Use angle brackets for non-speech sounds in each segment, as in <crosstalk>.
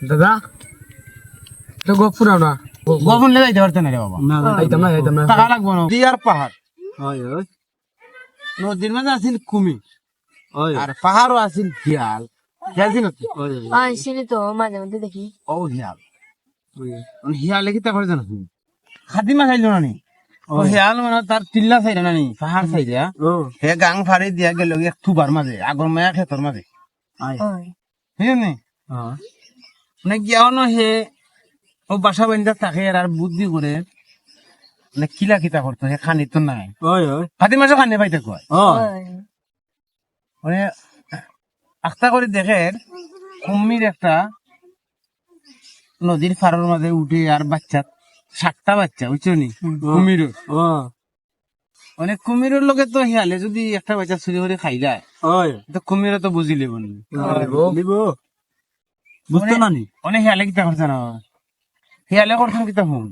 দাদা? তো গপ ফুরাও না গোপন লে যাইতে পারতেন না রে বাবা না আইতাম না আইতাম না। টাকা লাগবো না। দিয়ার পাহাড়। হয় হয়। নদীর মাঝে আছিল কুমি হয়। আর পাহাড়ও আছিল হিয়াল হিয়াল ছিল হয় চিনি তো মাঝে মধ্যে দেখি। ও হিয়াল মানে হিয়ালে কি তা করে জানো তুমি খাদি মাছ আইলো না নি ও হিয়াল মানে তার টিল্লা চাইলে না নি পাহাড় চাইলে ও। হে গাং ফাড়ি দিয়া গেল এক থুবার মাঝে আগর মায়া খেতর মাঝে। আয় নি হ্যাঁ মানে গিয়াও হে ও বাসা বান্ধা থাকে আর বুদ্ধি করে মানে কিলা কিতা করতো হে খানি তো নাই হাতি মাছও খানি পাইতে কয় মানে আখতা করে দেখে কুমির একটা নদীর ফাড়ার মাঝে উঠে আর বাচ্চা সাতটা বাচ্চা বুঝছ নি? কুমির মানে কুমিরের লোকে তো হিয়ালে যদি একটা বাচ্চা চুরি করে খাই যায় তো কুমিরে তো বুঝি লিব নি? দিব বুঝতো না নি হিয়ালে কিতা করছে না? হিয়ালে করছেন কিতা হুম?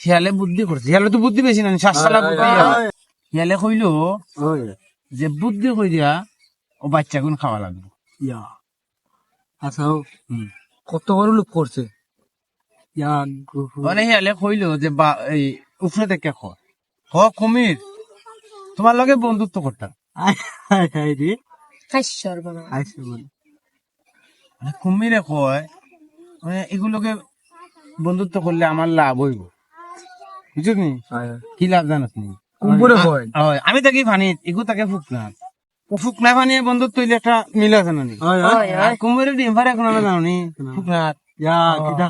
হিয়ালে বুদ্ধি করছে। হিয়ালে তো বুদ্ধি বেশি না শাসলা বুদ্ধি কইলো যে বুদ্ধি কই দিয়া ও বাচ্চা গুণ খাওয়া লাগবে। ইয়া। আচ্ছা কত বড় লোক করছে? ইয়া মানে হিয়ালে কইলো যে বা এই উপরে থেকে খ। হ কুমির তোমার লগে বন্ধুত্ব করতাম। আয় আয় রে। কুমিরে কয় মানে এগুলোকে বন্ধুত্ব করলে আমার লাভ হইব। বুঝলি নি? কি লাভ জানাস নি কয়? হয়, আমি তাকে ফানি এগু তাকে ফুক না ও ফানি বন্ধুত্ব হইলে একটা মিল আছে না নি? হয় হয়। কুমিরে ডিম ফারে এখন আমরা জানো নি? ফুক না কিটা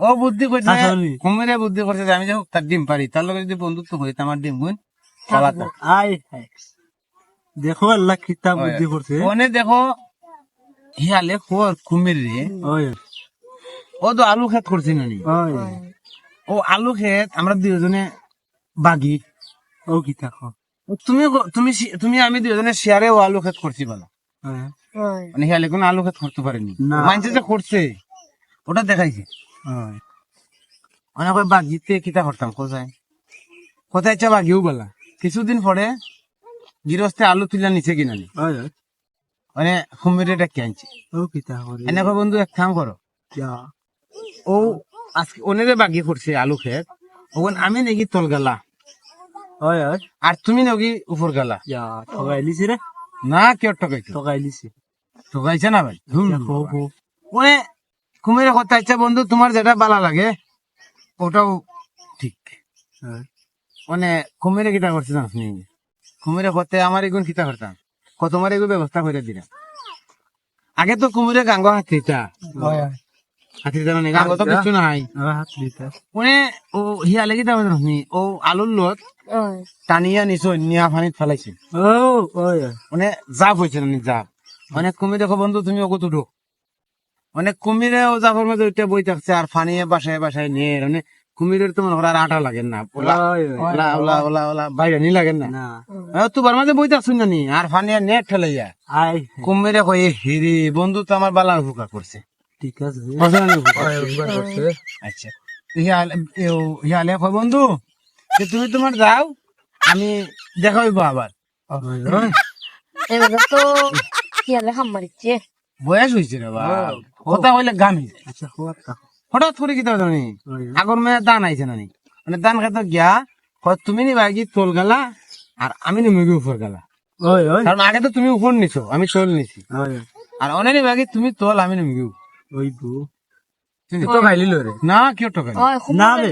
ও বুদ্ধি করছে আসলে। কুমিরে বুদ্ধি করছে যে আমি যে তার ডিম পারি তার লগে যদি বন্ধুত্ব করি তো আমার ডিম গুণ হায় দেখো আল্লাহ কিতা বুদ্ধি করছে। ওনে দেখো হিয়ালে খোর কুমির রে। হয়। ও তো আলু খেত করছি না ও আলু খেত আমরা দুজনে বাগি। ও কিতা খা তুমি তুমি তুমি আমি দুজনে শেয়ারে ও আলু খেত করছি বলো। মানে হিয়ালে কোনো আলু খেত করতে পারেনি। না। মানছে যে করছে। ওটা দেখাইছে। হয়। অনেক ওই বাগিতে কিতা করতাম কোথায়? কোথায় চা বাগিও বলা। কিছুদিন পরে গৃহস্থে আলু তুলে নিচে কিনা নি হয় হয়। মানে কুমিরে এটা কেনছে ও কিতা করে বন্ধু এক কাম করো। ও আজকে ওনেরে বাগি করছে আলু খেত। ওখান আমি নাকি তল গেলা। হয় হয়। আর তুমি নাকি উপর গেলা। ইয়া ঠগাই লিছি রে। না কেউ ঠগাই লিছি ঠকাইছে না ভাই। হো হো মানে কুমিরে কথা ইচ্ছা বন্ধু তোমার যেটা বালা লাগে ওটাও ঠিক। মানে কুমিরে কিতা করছে না আপনি কুমিরে করতে আমার এগুন কিতা করতাম? কত তোমার এগুলো ব্যবস্থা করে দিলাম আগে তো কুমিরে গাঙ্গ হাতিটা। হাতিটা মানে গাঙ্গ তো কিছু নাই। আমার মানে ও হিয়ালে কিতা করছে আপনি ও আলুর লত টানিয়া নিছো নিয়া পানিত ফেলাইছে ও জাপ হয়েছে না জাপ। মানে দেখো বন্ধু তুমি ওকে তুটো মানে কুমিরে ও জাপের মধ্যে ওইটা বই থাকছে আর ফানিয়ে বাসায় বাসায় নিয়ে মানে কুমিরের তো ওরা আর আটা লাগেন না। ওলা ওলা ওলা ওলা ওলা বাইরে নি লাগেন না। তুবার মাঝে বই থাকছুন না নি আর ফানিয়ে নেট ফেলাইয়া আয়। কুমিরে কয়ে হিরি বন্ধু তো আমার বালা উপকার করছে। ঠিক আছে? হয়, আচ্ছা। কয় বন্ধু যে তুমি তোমার যাও আমি দেখা হইব আবার। হয় হয় এবার তো মারিচ্ছে? বয়স হয়েছে রে বা কথা হইলে গামি আচ্ছা হওয়ার হঠাৎ করে কি জানি? আগর মেয়ে দান আইছে নানি। মানে দান খাতে গিয়া তুমি নি বাগি তোল গেলা আর আমি নি মুগি উপর গেলা। কারণ আগে তো তুমি উপর নিছো আমি তোল নিছি। আর অনেক বাগি তুমি তোল আমি নি মুগি ওই তো না কেউ না রে।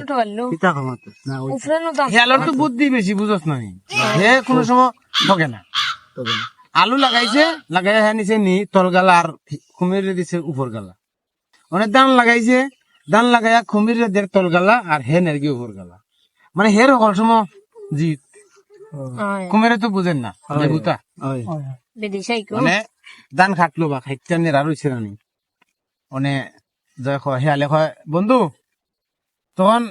না নো তো বুদ্ধি বেশি বুঝস না নি। হে কোনো সময় ঠকে না। আলু লাগাইছে লাগাই হ্যাঁ নিচে নি তল গালা আর কুমিরে দিছে উপর গালা। মানে দান লাগাইছে দান লাগাইয়া কুমিরে দের তল গালা আর হে নেরগি উপর গালা। মানে হের সকল সময় জিত। কুমিরে তো বুঝেন না বুতা হয়। মানে দান খাটলো বা খাইতে নেরা রয়েছে নানি। মানে জয় কয় হেয়ালে কয় বন্ধু তখন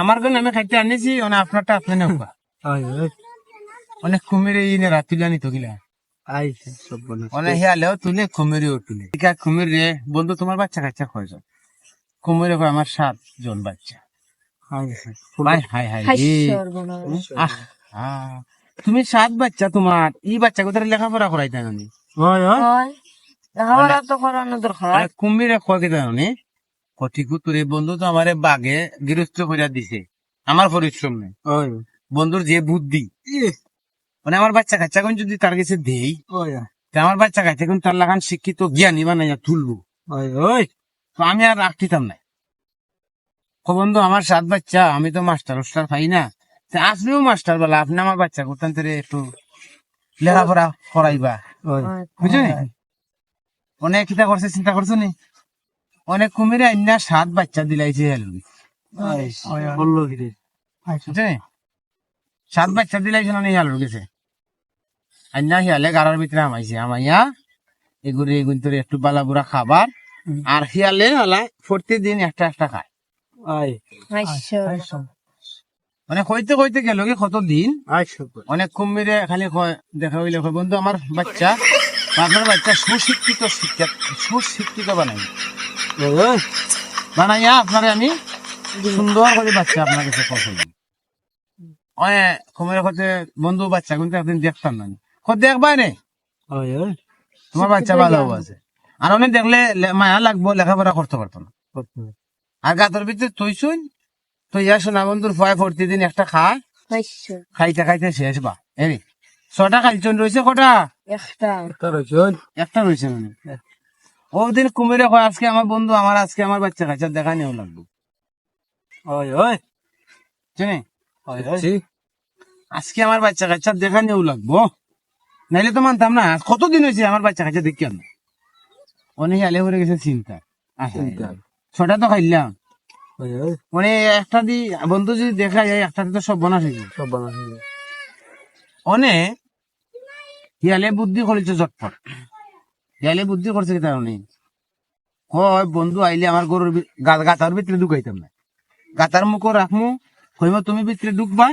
আমার গণ আমি খাইতে আনিছি মানে আপনারটা আপনি হয় হয়। অনেক কুমিরে ইনে রাতিলা নিত গিলা আই সব বনা হেয়ালেও তুলে কুমিরেও তুলে টিকা কুমির রে বন্ধু তোমার বাচ্চা কাচ্চা কয়জন? কুমিরে কয় আমার সাত জন বাচ্চা হাই হাই হাই। তুমি সাত বাচ্চা তোমার এই বাচ্চা কোথায় লেখাপড়া করাইতে নানি হয় হয়। হয়। আমার তো করানো দরকার। আরে কুমিরে কয় কি জানি? কঠিকু তোর বন্ধু তো আমারে বাগে গৃহস্থ করিয়া দিছে। আমার পরিশ্রম নেই। বন্ধুর যে বুদ্ধি মানে আমার বাচ্চা কাচ্চা কোন যদি তার কাছে দেই আমার বাচ্চা কাচ্চা কোন তার লাগান শিক্ষিত জ্ঞানী বানাইয়া তুলবো। ওই ওই তো আমি আর রাখতিতাম না। ও বন্ধু আমার সাত বাচ্চা আমি তো মাস্টার উস্টার পাই না। আপনিও মাস্টার বলা আপনি আমার বাচ্চা করতেন তোরে একটু লেখাপড়া করাইবা। বুঝলি? অনেক কিতা করছে চিন্তা করছ নি? অনেক কুমিরে আইনা সাত বাচ্চা দিলাইছে হেলবি বলল কি সাত বাচ্চা দিলাইছে না হিয়াল গেছে আইনা হিয়ালে গাড়ার ভিতরে আমাইছে। আমাইয়া এগুলি এগুলি তোর একটু বালা বুড়া খাবার আর হিয়ালে হলা প্রতিদিন একটা একটা খায়। মানে কইতে কইতে গেল কি কত দিন? অনেক কুমিরে খালি দেখা হইলে বন্ধু আমার বাচ্চা আপনার বাচ্চা সুশিক্ষিত শিক্ষা সুশিক্ষিত বানাই বানাইয়া আপনারে আমি সুন্দর করে বাচ্চা আপনার কাছে পছন্দ কুমিরে কতে বন্ধু বাচ্চা কিন্তু একদিন দেখতাম না কত দেখবা নে। তোমার বাচ্চা ভালো আছে। আর অনেক দেখলে লে- মায়া লাগবো লেখাপড়া করতে পারতো না। আর গাতর ভিতরে তুই শুন তুই ইয়া শোনা বন্ধুর ভয় দিন একটা খা খাইতে খাইতে শেষ বা এরি। ছটা খাইছন রয়েছে কটা? একটা। একটা রয়েছে মানে। ও দিন কুমিরে কয় আজকে আমার বন্ধু আমার আজকে আমার বাচ্চা কাচ্চা দেখা নিয়েও লাগবে। ওই ওই। চিনি আজকে আমার বাচ্চা কাচ্চা দেখা নিয়েও লাগবো। নাইলে তো মানতাম না কতদিন হয়েছে আমার বাচ্চা কাচ্চা দেখি আমি। অনেক আলে হয়ে গেছে চিন্তা। ছটা তো খাইলাম। মানে একটা দি বন্ধু যদি দেখা যায় একটাতে তো সব হয়ে যায়। সব বানাইছে অনে হিয়ালে বুদ্ধি করেছে চটপট হিয়ালে বুদ্ধি করছে কি কারণে হয় বন্ধু আইলে আমার গরুর গাতার ভিতরে ঢুকাইতাম না। গাতার মুখও রাখমু কইব তুমি ভিতরে ঢুকবা।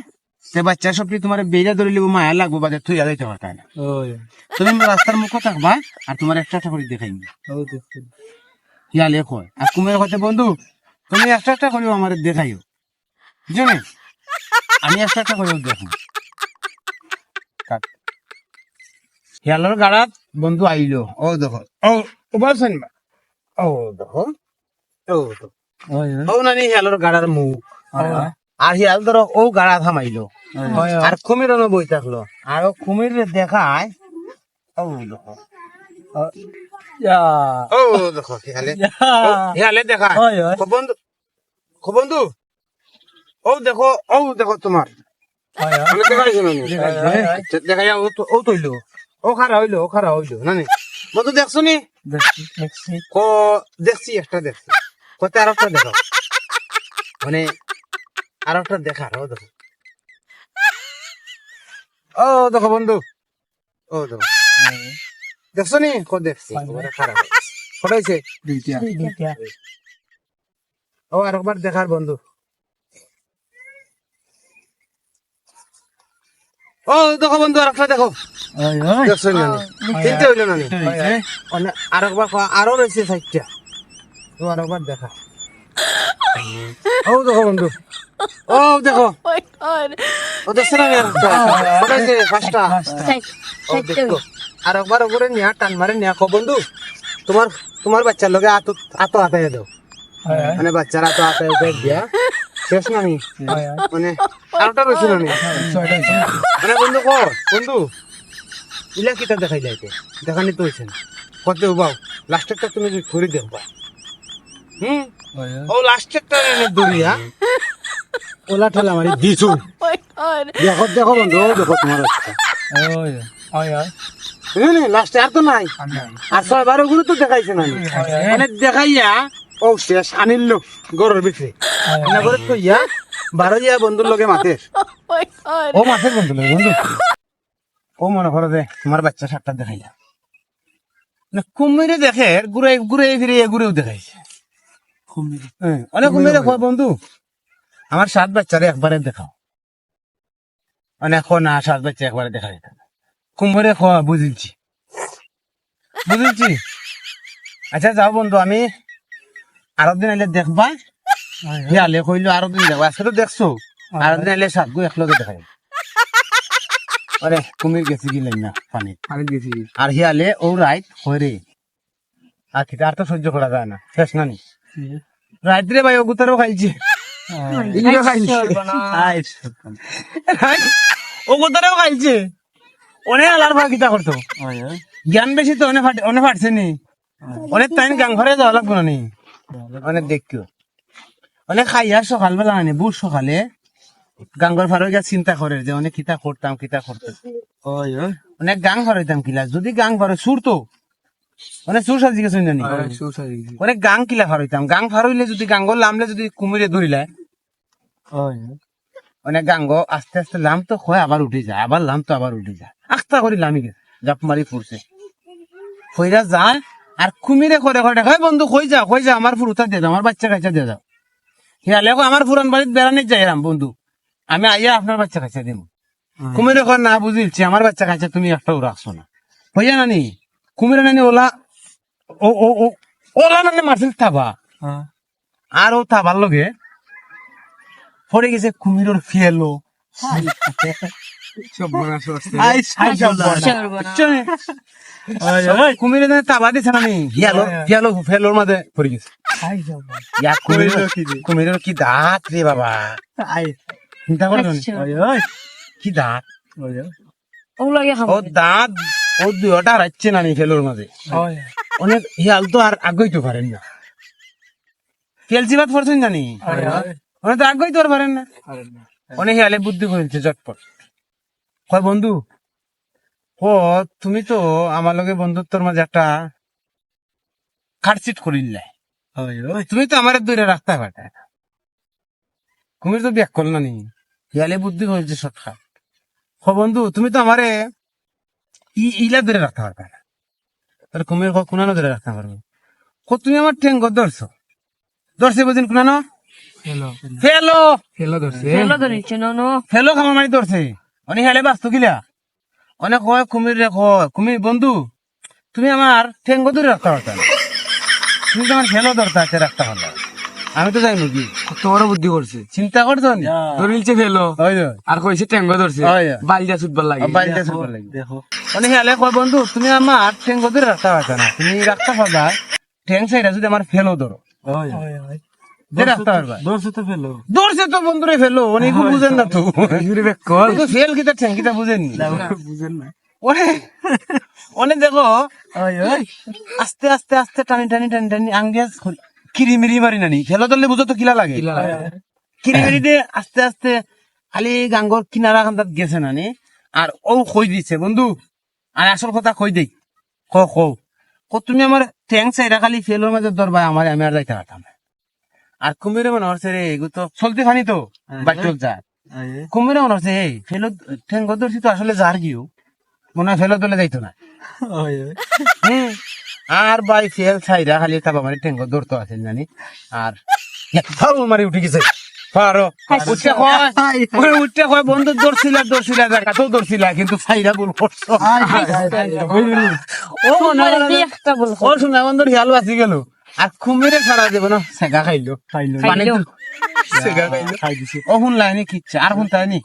সে বাচ্চা সবটি তোমার বেজা ধরে লিব মায়া লাগবো বাদে তুই আগাইতে পারতাই না? তুমি রাস্তার মুখও থাকবা আর তোমার একটা একটা করে দেখাই কয় আর কুমের কথা বন্ধু তুমি একটা একটা করিও আমার দেখাইও। বুঝলি? আমি একটা একটা করিও দেখো। কাট। গাড়াত বন্ধু আইলো। ও দেখো। ও ও বলছেন বা? ও দেখো। ও ও নানি হিয়ালের গাড়ার মুখ। আর হিয়াল ধরো ও গাড়া থামাইলো। ওই আর কুমির বই থাকল। আর ও কুমির দেখায় ও দেখো। ও দেখো হিয়ালে হিয়ালে দেখায়। ওই ওই ও বন্ধু ও বন্ধু। ও দেখো ও দেখো তোমার। আমি দেখাইছি নানি? দেখাই ও তো ও তৈলো। ও খারা হইল ও খারা হইল নানি? বন্ধু দেখছ নি? দেখছি দেখছি। কো দেখছি একটা দেখছি। কত আর একটা দেখো। মানে আর একটা দেখা ও দেখো। ও দেখো বন্ধু। ও দেখো। দেখছ নি? কো দেখছি। খারাপ। দুইটা। ও আর একবার দেখার বন্ধু। ও দেখো বন্ধু আর একটা দেখো দেখছ নি? তিনটে হইল না নি? অনে- আর রয়েছে সাইডটা ও আর দেখা। ও দেখো বন্ধু। ও দেখো। ও দেখছ না নি আর একটা? কটা হইছে? পাঁচটা। সাইড ও সাইড দেখো। আর একবার উপরে নিয়া টান মারে নিয়া কো বন্ধু তোমার তোমার বাচ্চার লগে আতো আতো আতায় দাও। মানে বাচ্চারা তো আতায় দিয়া। শেষ না ওই মানে হয়েছে। মানে বন্ধু কর বন্ধু ইলা কিতা দেখাই যাইতে। দেখানি তো হয়েছে না। কত উবাও লাস্টেরটা তুমি যদি ঘুরে দেখবা হুম? ওই ওই। ও লাস্টেরটা এনে দৌড়িয়া <laughs> ওলা ঠেলা মারি দিছু। <laughs> দেখো দেখো বন্ধু দেখো তোমার ওই ওই ওই। বুঝলি লাস্টে আর তো নাই। আর নাই। ছয় বারো গুলো তো দেখাইছে না মানে দেখাইয়া ও শেষ আনিল গরুর ভিতরে। এনে করে তো ইয়া বারো ইয়া বন্ধুর লগে মাতে ও মাছের বন্ধু লগে বন্ধু। ও মনে করো যে তোমার বাচ্চা সাতটা দেখাইলা না কুমিরে দেখে ঘুরে ঘুরে ফিরে ঘুরেও দেখাইছে। হ্যাঁ, অনেক কুমিরে কয় বন্ধু। আমার সাত বাচ্চারে একবারে দেখাও। অনেক কয় না সাত বাচ্চা একবারে দেখা যেত না। কুমিরে কয় বুঝেছি। বুঝেছি? আচ্ছা যাও বন্ধু আমি আরও দিন আইলে দেখবা। কইলো আরও দিন দেখবা আজকে তো দেখছ। আরও দিন আইলে সাত গো একলগে দেখাই আরে কুমির গেছে গিলেন না পানি। আমি গেছি আর হিয়ালে ও রাইট আর খিতা আর তো সহ্য করা যায় না। শেষ না নি রাত্রে ভাই ওগুতারও খাইছে। ইগুলো খাইছে। ওগুতারও অনেক আলার ভাগ কিতা করতো। জ্ঞান বেশি তো অনেক ফাট- অনেক ফাটছে নি। অনেক টাইম গাং ঘরে যাওয়া লাগবো না নি। অনেক দেখিও। অনেক খাইয়া সকালবেলা আনে বুট সকালে। গাঙ্গর ফারো গিয়া চিন্তা করে যে অনেক কিতা করতাম কিতা করতাম। অনেক গাং ফারইতাম কিলা যদি গাং ফারো সুর অনেক সুর সাজি গেছে জানি অনেক গাং কিলা ফারইতাম গাং ফারইলে যদি গাঙ্গর লামলে যদি কুমিরে ধরিলে অনেক গাঙ্গ আস্তে আস্তে লাম তো হয় আবার উঠে যায়। আবার লাম তো আবার উঠে যায়। আস্তা করে লামি গেছে জাপ মারি পড়ছে হইরা যায় আর কুমিরে করে করে হয় বন্ধু কই যা কই যা আমার ফুরুতা দিয়ে দাও আমার বাচ্চা কাচ্চা দিয়ে দাও। হিয়ালে আমার ফুরান বাড়িতে বেড়ানি যাই রাম বন্ধু। আমি আইয়া আপনার বাচ্চা কাচ্চা দিব কুমিরে কয় না বুঝিলছি আমার বাচ্চা কাচ্চা তুমি একটাও রাখছো না। হইয়া নানি? কুমিরে নানি ওলা ও ও ও ওলা নানি মারছিল থাবা। আর ও থাবার লগে পড়ে গেছে কুমিরের ফিয়েলো কুমিরে তাবা দিছে নানি। হিয়ালো হিয়ালো ফেলোর মাঝে পড়ে গেছে। কুমিরের কুমিরের কি দাঁত রে বাবা। চিন্তা করো কি দাঁত? ও দাঁত ও দুটা রাখছে না ফেলোর মাঝে অনেক হিয়াল তো আর আগে তো পারেন না। ফেলছি বাদ পড়ছেন জানি? অনেক তো আর পারেন না। অনেক হিয়ালে বুদ্ধি করেছে চটপট কয় বন্ধু ও তুমি তো আমার লগে বন্ধুত্বর মাঝে একটা খাটচিট করিলে তুমি তো আমার দূরে রাখতে পারতে কুমির তো ব্যাক করল না নি? হিয়ালে বুদ্ধি করেছে শর্টকাট ও বন্ধু তুমি তো আমারে ইলা ধরে রাখতে পারবে না তাহলে কুমির ক- কুনানো ধরে রাখতে পারবে। কো তুমি আমার ঠেঙ্গ ধরছো? ধরছে বুঝিন কুনানো? ফেলো। খেলা ধরছে। ফেলো ধরেছে নো ফেলো খামার মারি ধরছে। অনেক হেলে বাঁচতো কিলা অনেক কয় কুমির রে কয় কুমির বন্ধু তুমি আমার ঠেঙ্গ ধরে রাখতে পারতা তুমি তোমার ফেলো ধরতে আছে রাখতে পারলে। আমি তো যাই মুগি কত বড় বুদ্ধি করছে। চিন্তা করছ নি? ধরিলছে ফেলো আর কইছে ট্যাঙ্গো ধরছে। ওই যে। বালজা ছুটবার লাগে। লাগবে অনেক হেলে কয় বন্ধু তুমি আমার ঠেঙ্গ ধরে রাখতে পারতা না। তুমি রাখতে পারবা ঠেং সাইডা যদি আমার ফেলো ধরো। বুঝেন না তো। ফেল কিতা কিতা বুঝেন বুঝেন না। অনেক <laughs> দেখো। আস্তে আস্তে আস্তে টানি টানি টানি টানি আঙ্গিয়াস কিরিমিরি মারি নানি। ফেলো ধরলে বুঝো তো কিলা লাগে। কিরিমিরি দিয়ে আস্তে আস্তে খালি গাঙ্গর কিনারা খান্দাত গেছে নানি। আর ও কই দিছে। বন্ধু আর আসল কথা কই দেই। ক কও ক তুমি আমার ঠ্যাং চাইরা খালি ফেলোর মাঝে ধরবা আমার আমি আর যাইতে পারতাম। আর কুমিরে মনে হচ্ছে রে এগু তো চলতে ফানি তো বাচ্চক যা। কুমিরে মনে হচ্ছে এই ফেলো ঠ্যাং ধরছি তো আসলে যার গিয়েও মনে হয় ফেলো দলে যাইতো না। হুম। আর বাই ফেল ছাইরা খালি তাবা মানে ঠেঙ্গ দৌড়তো আছে জানি। আর একদম মারি উঠে গেছে। পারো উঠতে কয় উঠতে কয় বন্ধু দৌড়ছিলা দৌড়ছিলা জায়গাতেও দৌড়ছিলা কিন্তু ছাইরা ভুল করছ। ও মনে হয় না- একটা বল ও শোনা বন্ধুর হিয়াল বাঁচি গেল। আর কুমিরে ছাড়া দেব না সেগা খাইলো। খাইলো। খাইলো। সেগা খাইলো। খাই দিছে। ও শুনলাই নি কিচ্ছা আর শুনতাই নি।